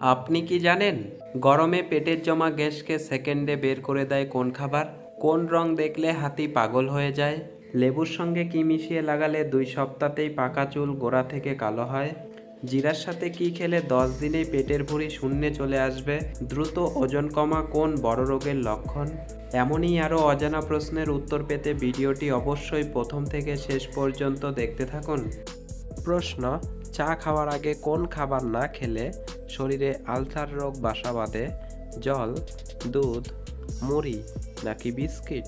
আপনি কি জানেন গরমে পেটের জমা গ্যাসকে সেকেন্ডে বের করে দেয় কোন খাবার? কোন রং দেখলে হাতি পাগল হয়ে যায়? লেবুর সঙ্গে কি মিশিয়ে লাগালে দুই সপ্তাহতেই পাকা চুল গোড়া থেকে কালো হয়? জিরার সাথে কি খেলে দশ দিনেই পেটের ভুঁড়ি শূন্যে চলে আসবে? দ্রুত ওজন কমা কোন বড় রোগের লক্ষণ? এমনই আরও অজানা প্রশ্নের উত্তর পেতে ভিডিওটি অবশ্যই প্রথম থেকে শেষ পর্যন্ত দেখতে থাকুন। প্রশ্ন, চা খাওয়ার আগে কোন খাবার না খেলে শরীরে আলসার রোগ, বাসা বাঁধে, জল, দুধ, মুড়ি নাকি বিস্কিট?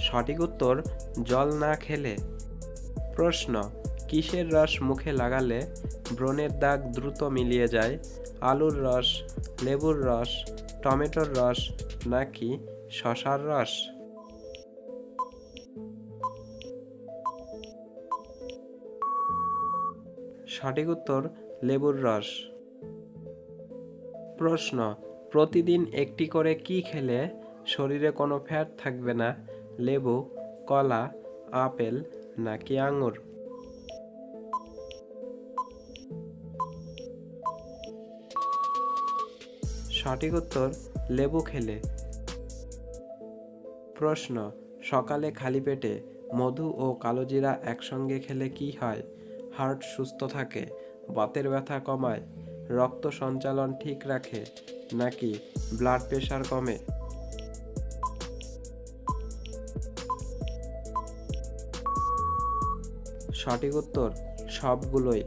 সঠিক উত্তর, জল না খেলে। প্রশ্ন, কিসের রস মুখে লাগালে ব্রণের দাগ দ্রুত মিলিয়ে যায়? আলুর রস, লেবুর রস, টমেটোর রস নাকি শশার রস। সঠিক উত্তর, লেবুর রস। প্রশ্ন, প্রতিদিন একটি করে কি খেলে শরীরে কোনো ফ্যাট থাকবে না? লেবু, কলা, আপেল নাকি আঙুর? সঠিক উত্তর, লেবু খেলে প্রশ্ন, সকালে খালি পেটে মধু ও কালোজিরা একসঙ্গে খেলে কি হয়? হার্ট সুস্থ থাকে, বাতের ব্যথা কমায়, রক্ত সঞ্চালন ঠিক রাখে, নাকি ব্লাড প্রেশার কমে? সঠিক উত্তর, সবগুলোই।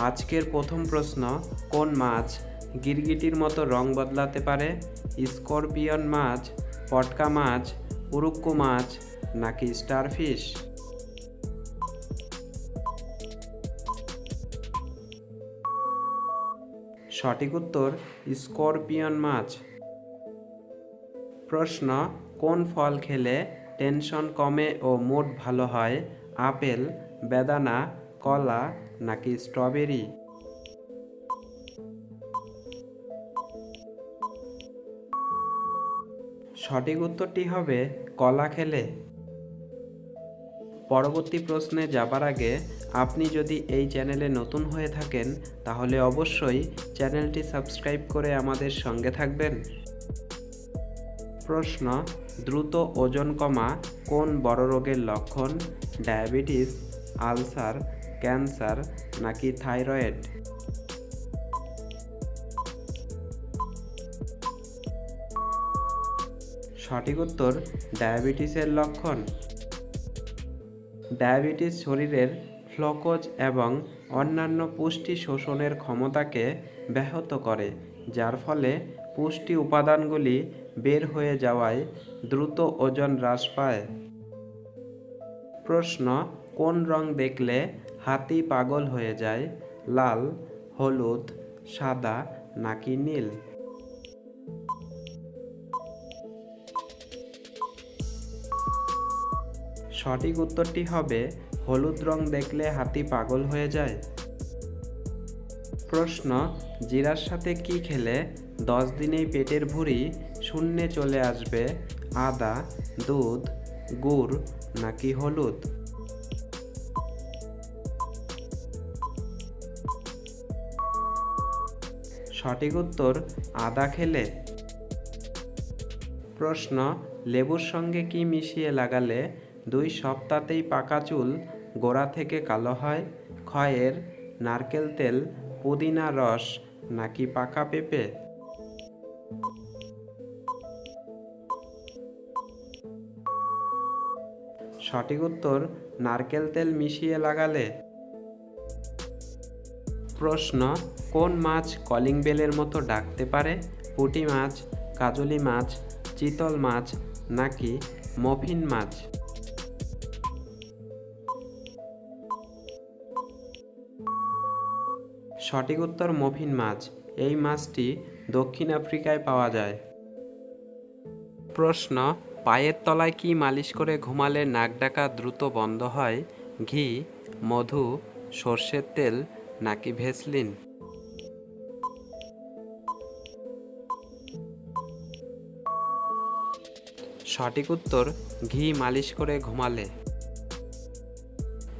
আজকের প্রথম প্রশ্ন, কোন মাছ গিরগিটির মতো রং বদলাতে পারে? স্করপিয়ন মাছ পটকা মাছ, উরুক্কু মাছ, নাকি স্টারফিশ? সঠিক উত্তর, স্করপিয়ন মাছ। প্রশ্ন, কোন ফল খেলে টেনশন কমে ও মুড ভালো হয়? আপেল, বেদানা, কলা, নাকি স্ট্রবেরি? সঠিক উত্তরটি হবে কলা খেলে। পরবর্তী প্রশ্নে যাবার আগে আপনি যদি এই চ্যানেলে নতুন হয়ে থাকেন, তাহলে অবশ্যই চ্যানেলটি সাবস্ক্রাইব করে আমাদের সঙ্গে থাকবেন। প্রশ্ন, দ্রুত ওজন কমা কোন বড় রোগের লক্ষণ? ডায়াবেটিস, আলসার, ক্যান্সার নাকি থাইরয়েড? সঠিক উত্তর ডায়াবেটিসের লক্ষণ। ডায়াবেটিস শরীরের ফ্লকোজ এবং অন্যান্য পুষ্টি শোষণের ক্ষমতাকে ব্যাহত করে, যার ফলে পুষ্টি উপাদানগুলি বের হয়ে যাওয়ায় দ্রুত ওজন হ্রাস পায়। প্রশ্ন, কোন রং দেখলে হাতি পাগল হয়ে যায়? লাল, হলুদ, সাদা নাকি নীল? সঠিক উত্তরটি হবে, হলুদ রং দেখলে হাতি পাগল হয়ে যায়। প্রশ্ন, জিরার সাথে কি খেলে দশ দিনেই পেটের ভুঁড়ি শূন্যে চলে আসবে, আদা, দুধ, গুড় নাকি হলুদ? সঠিক উত্তর, আদা খেলে। প্রশ্ন, লেবুর সঙ্গে কি মিশিয়ে লাগালে দুই সপ্তাহতেই পাকা চুল গোড়া থেকে কালো হয়, ক্ষয়ের, নারকেল তেল, পুদিনা রস নাকি পাকা পেঁপে? সঠিক উত্তর, নারকেল তেল মিশিয়ে লাগালে। প্রশ্ন, কোন মাছ কলিং বেলের মতো ডাকতে পারে? পুঁটি মাছ, কাজলি মাছ, চিতল মাছ নাকি মফিন মাছ? সঠিক উত্তর মফিন মাছ। এই মাছটি দক্ষিণ আফ্রিকায় পাওয়া যায়। প্রশ্ন, পায়ের তলায় কি মালিশ করে ঘুমালে নাক ডাকা দ্রুত বন্ধ হয়? ঘি, মধু, সর্ষের তেল নাকি ভেসলিন? সঠিক উত্তর, ঘি মালিশ করে ঘুমালে।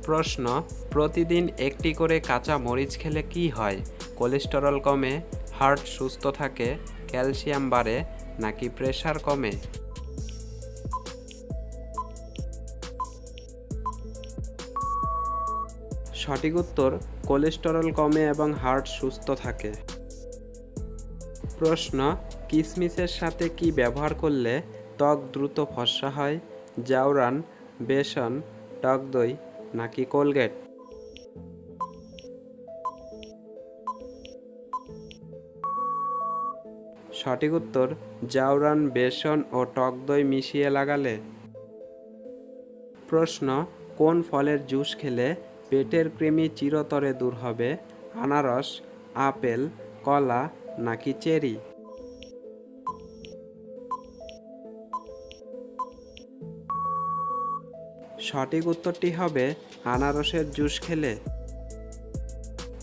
প্রশ্ন, প্রতিদিন একটি করে কাঁচা মরিচ খেলে কি হয়? কোলেস্টেরল কমে হার্ট সুস্থ থাকে, ক্যালসিয়াম বাড়ে নাকি প্রেশার কমে? সঠিক উত্তর, কোলেস্টেরল কমে এবং হার্ট সুস্থ থাকে। প্রশ্ন, কিসমিসের সাথে কি ব্যবহার করলে ত্বক দ্রুত ফর্সা হয়? জাউরান, বেসন, টক দই নাকি কোলগেট? সঠিক উত্তর জাউরান বেসন ও টক দই মিশিয়ে লাগালে। প্রশ্ন, কোন ফলের জুস খেলে পেটের কৃমি চিরতরে দূর হবে? আনারস, আপেল, কলা নাকি চেরি? সঠিক উত্তরটি হবে আনারসের জুস খেলে।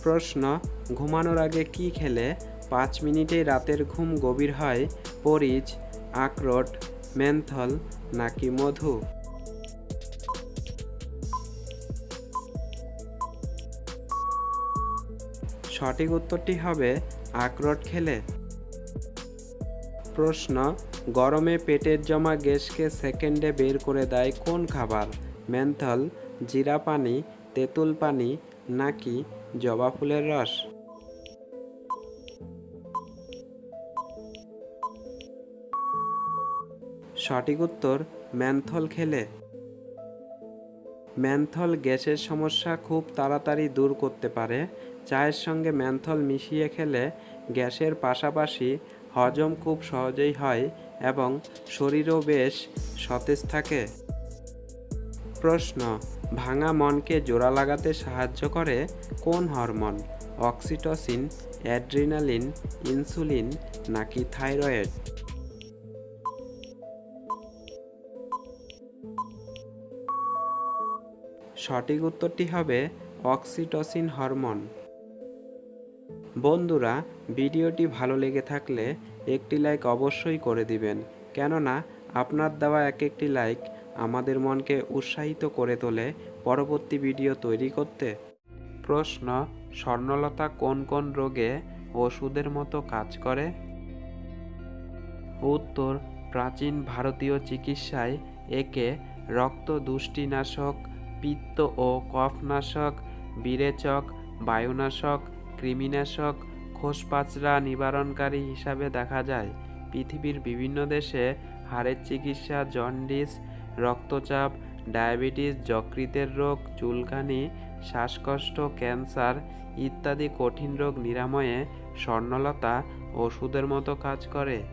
প্রশ্ন, ঘুমানোর আগে কি খেলে? পাঁচ মিনিটেই রাতের ঘুম গভীর হয়, পরিচ, আখরোট, মেন্থল নাকি মধু? সঠিক উত্তরটি হবে আখরোট খেলে। প্রশ্ন, গরমে পেটের জমা গ্যাসকে সেকেন্ডে বের করে দেয় কোন খাবার? মেন্থল, জিরা পানি, তেঁতুল পানি নাকি জবা ফুলের রস? সঠিক উত্তর ম্যান্থল খেলে। ম্যান্থল গ্যাসের সমস্যা খুব তাড়াতাড়ি দূর করতে পারে। চায়ের সঙ্গে ম্যান্থল মিশিয়ে খেলে গ্যাসের পাশাপাশি হজম খুব সহজেই হয় এবং শরীরও বেশ সতেজ থাকে। প্রশ্ন, ভাঙা মনকে জোড়া লাগাতে সাহায্য করে কোন হরমোন? অক্সিটোসিন, অ্যাড্রিনালিন, ইনসুলিন নাকি থাইরয়েড? সঠিক উত্তরটি হবে অক্সিটোসিন হরমোন। বন্ধুরা, ভিডিওটি ভালো লেগে থাকলে একটি লাইক অবশ্যই করে দিবেন। কেননা, আপনার দেওয়া এক একটি লাইক আমাদের মনকে উৎসাহিত করে তোলে পরবর্তী ভিডিও তৈরি করতে? প্রশ্ন, স্বর্ণলতা কোন কোন রোগে ওষুধের মতো কাজ করে? উত্তর, প্রাচীন ভারতীয় চিকিৎসায় একে রক্ত দুষ্টিনাশক পিত্ত ও কফনাশক বিরেচক বায়ুনাশক, কৃমিনাশক, খোসপাচড়া নিবারণকারী হিসাবে দেখা যায়। পৃথিবীর বিভিন্ন দেশে হাড়ের চিকিৎসা, জন্ডিস রক্তচাপ, ডায়াবেটিস, যকৃতের রোগ, চুলকানি, শ্বাসকষ্ট, ক্যান্সার ইত্যাদি কঠিন রোগ নিরাময়ে স্বর্ণলতা ওষুধের মতো কাজ করে।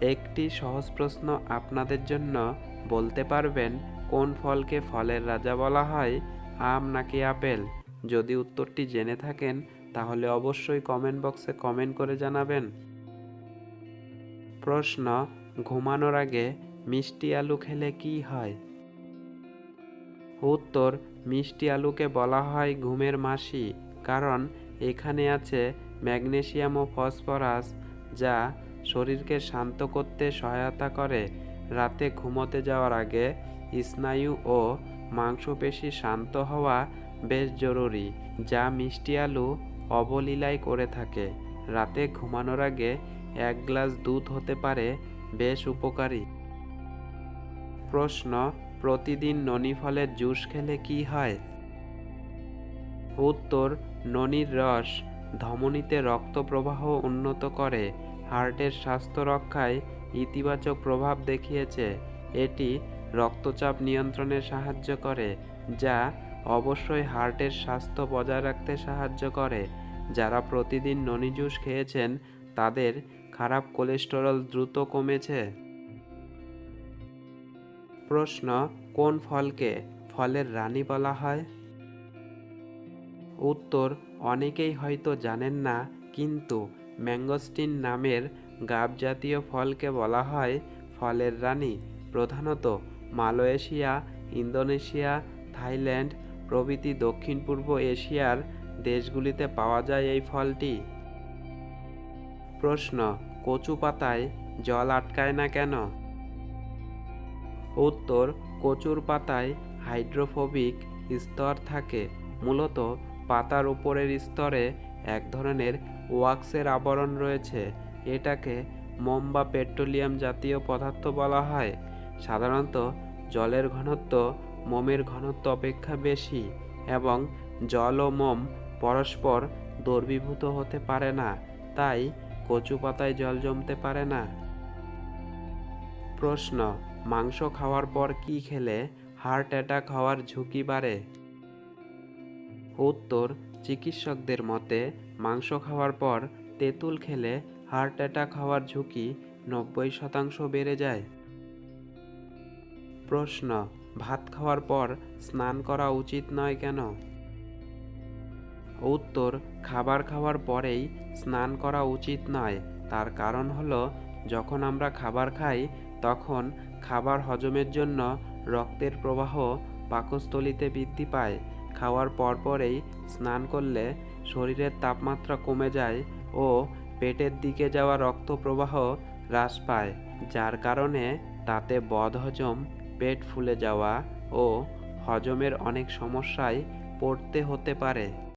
একটি সহজ প্রশ্ন আপনাদের জন্য, বলতে পারবেন, কোন ফলকে ফলের রাজা বলা হয়, আম নাকি আপেল? যদি উত্তরটি জেনে থাকেন, তাহলে অবশ্যই কমেন্ট বক্সে কমেন্ট করে জানাবেন। প্রশ্ন, ঘুমানোর আগে মিষ্টি আলু খেলে কি হয়? উত্তর, মিষ্টি আলুকে বলা হয় ঘুমের মাসি, কারণ এখানে আছে ম্যাগনেসিয়াম ও ফসফরাস, যা শরীরকে শান্ত করতে সহায়তা করে। রাতে ঘুমোতে যাওয়ার আগে স্নায়ু ও মাংসপেশি শান্ত হওয়া বেশ জরুরি, যা মিষ্টি আলু অবলীলায় করে থাকে। রাতে ঘুমানোর আগে এক গ্লাস দুধ হতে পারে, বেশ উপকারী। প্রশ্ন, প্রতিদিন ননি ফলের জুস খেলে কি হয়? উত্তর, ননির রস ধমনীতে রক্ত প্রবাহ উন্নত করে, হার্টের স্বাস্থ্য রক্ষায় ইতিবাচক প্রভাব দেখিয়েছে। এটি রক্তচাপ নিয়ন্ত্রণে সাহায্য করে, যা অবশ্যই হার্টের স্বাস্থ্য বজায় রাখতে সাহায্য করে। যারা প্রতিদিন ননি জুস খেয়েছেন, তাদের খারাপ কোলেস্টেরল দ্রুত কমেছে। প্রশ্ন, কোন ফলকে ফলের রানী বলা হয়? উত্তর, অনেকেই হয়তো জানেন না, কিন্তু ম্যাঙ্গোস্টিন নামের গাব জাতীয় ফলকে বলা হয় ফলের রানী। প্রধানত মালয়েশিয়া, ইন্দোনেশিয়া, থাইল্যান্ড প্রভৃতি দক্ষিণ পূর্ব এশিয়ার দেশগুলিতে পাওয়া যায় এই ফলটি। প্রশ্ন কচু পাতায় জল আটকায় না কেন? উত্তর কচুর পাতায় হাইড্রোফোবিক স্তর থাকে। মূলত পাতার উপরের স্তরে এক ধরনের ওয়াক্সের আবরণ রয়েছে। এটাকে মোম বা পেট্রোলিয়াম জাতীয় পদার্থ বলা হয়। সাধারণত জলের ঘনত্ব মোমের ঘনত্ব অপেক্ষা বেশি এবং জল ও মোম পরস্পর দ্রবীভূত হতে পারে না, তাই কচু পাতায় জল জমতে পারে না। প্রশ্ন মাংস খাওয়ার পর কি খেলে? হার্ট অ্যাটাক হওয়ার ঝুঁকি বাড়ে? উত্তর, চিকিৎসকদের মতে, মাংস খাওয়ার পর তেঁতুল খেলে হার্ট অ্যাটাক হওয়ার ঝুঁকি নব্বই শতাংশ বেড়ে যায়। প্রশ্ন, ভাত খাওয়ার পর স্নান করা উচিত নয় কেন? উত্তর, খাবার খাওয়ার পরেই স্নান করা উচিত নয়। তার কারণ হলো, যখন আমরা খাবার খাই তখন খাবার হজমের জন্য রক্তের প্রবাহ পাকস্থলীতে বৃদ্ধি পায়। খাওয়ার পরপরেই স্নান করলে শরীরের তাপমাত্রা কমে যায় ও পেটের দিকে যাওয়া রক্ত প্রবাহ হ্রাস পায়, যার কারণে তাতে বদহজম, পেট ফুলে যাওয়া ও হজমের অনেক সমস্যায় পড়তে হতে পারে।